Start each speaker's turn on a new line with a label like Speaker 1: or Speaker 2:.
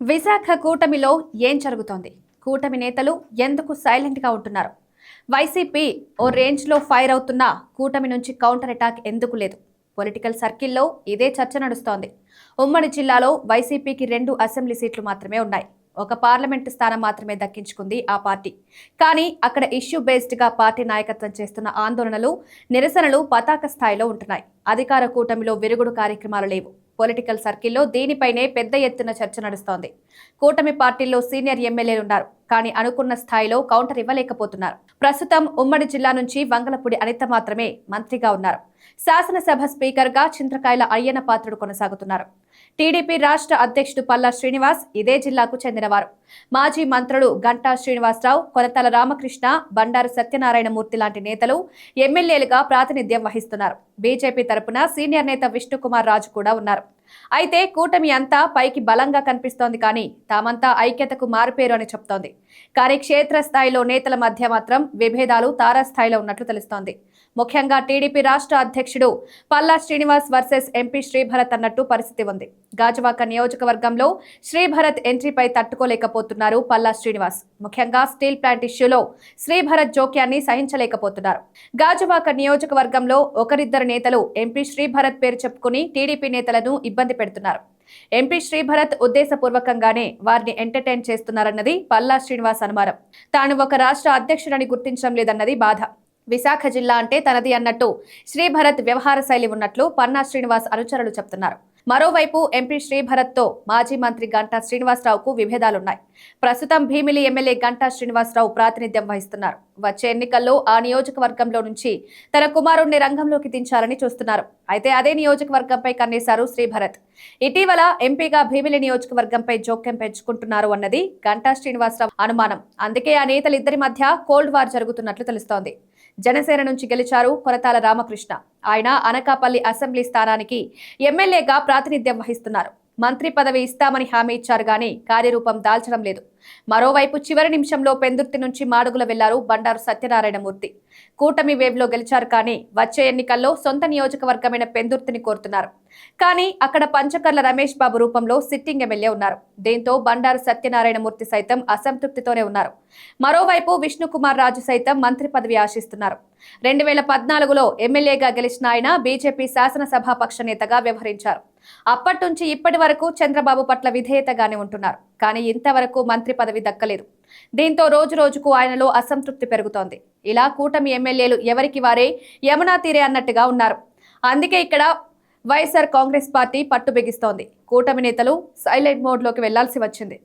Speaker 1: విశాఖ కూటమిలో ఏం జరుగుతోంది? కూటమి నేతలు ఎందుకు సైలెంట్గా ఉంటున్నారు? వైసీపీ ఓ రేంజ్లో ఫైర్ అవుతున్న కూటమి నుంచి కౌంటర్ అటాక్ ఎందుకు లేదు? పొలిటికల్ సర్కిల్లో ఇదే చర్చ నడుస్తోంది. ఉమ్మడి జిల్లాలో వైసీపీకి రెండు అసెంబ్లీ సీట్లు మాత్రమే ఉన్నాయి. ఒక పార్లమెంటు స్థానం మాత్రమే దక్కించుకుంది ఆ పార్టీ. కానీ అక్కడ ఇష్యూ బేస్డ్గా పార్టీ నాయకత్వం చేస్తున్న ఆందోళనలు నిరసనలు పతాక స్థాయిలో ఉంటున్నాయి. అధికార కూటమిలో విరుగుడు కార్యక్రమాలు లేవు. పొలిటికల్ సర్కిల్లో దీనిపైనే పెద్ద ఎత్తున చర్చ నడుస్తోంది. కూటమి పార్టీల్లో సీనియర్ ఎమ్మెల్యేలు ఉన్నారు. కానీ అనుకున్న స్థాయిలో కౌంటర్ ఇవ్వలేకపోతున్నారు. ప్రస్తుతం ఉమ్మడి జిల్లా నుంచి వంగలపూడి అనిత మాత్రమే మంత్రిగా ఉన్నారు. శాసనసభ స్పీకర్గా చింతకాయల అయ్యన్న పాత్రుడు కొనసాగుతున్నారు. టీడీపీ రాష్ట్ర అధ్యక్షుడు పల్లా శ్రీనివాస్ ఇదే జిల్లాకు చెందినవారు. మాజీ మంత్రులు గంటా శ్రీనివాసరావు కొనతల రామకృష్ణ బండారు సత్యనారాయణమూర్తి లాంటి నేతలు ఎమ్మెల్యేలుగా ప్రాతినిధ్యం వహిస్తున్నారు. బీజేపీ తరపున సీనియర్ నేత విష్ణుకుమార్ రాజు కూడా ఉన్నారు. అయితే కూటమి అంతా పైకి బలంగా కనిపిస్తోంది కానీ తామంతా ఐక్యతకు మారుపేరు అని చెప్తోంది. కానీ క్షేత్రస్థాయిలో నేతల మధ్య మాత్రం విభేదాలు తారాస్థాయిలో ఉన్నట్లు తెలుస్తోంది. ముఖ్యంగా టీడీపీ రాష్ట్ర అధ్యక్షుడు పల్లా శ్రీనివాస్ వర్సెస్ ఎంపీ శ్రీభరత్ అన్నట్టు పరిస్థితి ఉంది. గాజువాక నియోజకవర్గంలో శ్రీభరత్ ఎంట్రీపై తట్టుకోలేకపోతున్నారు పల్లా శ్రీనివాస్. ముఖ్యంగా స్టీల్ ప్లాంట్ ఇష్యూలో శ్రీభరత్ జోక్యాన్ని సహించలేకపోతున్నారు. గాజువాక నియోజకవర్గంలో ఒకరిద్దరు నేతలు ఎంపీ శ్రీభరత్ పేరు చెప్పుకుని టీడీపీ నేతలను ఇబ్బంది పెడుతున్నారు. ఎంపీ శ్రీభరత్ ఉద్దేశపూర్వకంగానే వారిని ఎంటర్టైన్ చేస్తున్నారన్నది పల్లా శ్రీనివాస్ అనుమానం. తాను ఒక రాష్ట్ర అధ్యక్షుడని గుర్తించడం లేదన్నది బాధ. విశాఖ జిల్లా అంటే తనది అన్నట్టు శ్రీభరత్ వ్యవహార శైలి ఉన్నట్లు పన్నా శ్రీనివాస్ అనుచరులు చెప్తున్నారు. మరోవైపు ఎంపీ శ్రీభరత్తో మాజీ మంత్రి గంటా శ్రీనివాసరావుకు విభేదాలున్నాయి. ప్రస్తుతం భీమిలి ఎమ్మెల్యే గంటా శ్రీనివాసరావు ప్రాతినిధ్యం వహిస్తున్నారు. వచ్చే ఎన్నికల్లో ఆ నియోజకవర్గంలో నుంచి తన కుమారుణ్ణి రంగంలోకి దించాలని చూస్తున్నారు. అయితే అదే నియోజకవర్గంపై కన్నేశారు శ్రీభరత్. ఇటీవల ఎంపీగా భీమిలి నియోజకవర్గంపై జోక్యం పెంచుకుంటున్నారు అన్నది గంటా శ్రీనివాసరావు అనుమానం. అందుకే ఆ నేతలిద్దరి మధ్య కోల్డ్ వార్ జరుగుతున్నట్లు తెలుస్తోంది. జనసేన నుంచి గెలిచారు కొరతాల రామకృష్ణ. ఆయన అనకాపల్లి అసెంబ్లీ స్థానానికి ఎమ్మెల్యేగా ప్రాతినిధ్యం వహిస్తున్నారు. మంత్రి పదవి ఇస్తామని హామీ ఇచ్చారు గాని కార్యరూపం దాల్చడం లేదు. మరోవైపు చివరి నిమిషంలో పెందుర్తి నుంచి మాడుగుల వెళ్ళారు బండారు సత్యనారాయణమూర్తి. కూటమి వేవ్లో గెలిచారు కానీ వచ్చే ఎన్నికల్లో సొంత నియోజకవర్గమైన పెందుర్తిని కోరుతున్నారు. కానీ అక్కడ పంచకర్ల రమేష్ బాబు రూపంలో సిట్టింగ్ ఎమ్మెల్యే ఉన్నారు. దీంతో బండారు సత్యనారాయణమూర్తి సైతం అసంతృప్తితోనే ఉన్నారు. మరోవైపు విష్ణుకుమార్ రాజు సైతం మంత్రి పదవి ఆశిస్తున్నారు. రెండు వేల పద్నాలుగులో ఎమ్మెల్యేగా గెలిచిన ఆయన బీజేపీ శాసనసభాపక్ష నేతగా వ్యవహరించారు. అప్పటి నుంచి ఇప్పటి వరకు చంద్రబాబు పట్ల విధేయతగానే ఉంటున్నారు. కానీ ఇంతవరకు మంత్రి పదవి దక్కలేదు. దీంతో రోజు రోజుకు ఆయనలో అసంతృప్తి పెరుగుతోంది. ఇలా కూటమి ఎమ్మెల్యేలు ఎవరికి వారే యమునా తీరే అన్నట్టుగా ఉన్నారు. అందుకే ఇక్కడ వైఎస్ఆర్ కాంగ్రెస్ పార్టీ పట్టు బిగిస్తోంది. కూటమి నేతలు సైలెంట్ మోడ్లోకి వెళ్ళాల్సి వచ్చింది.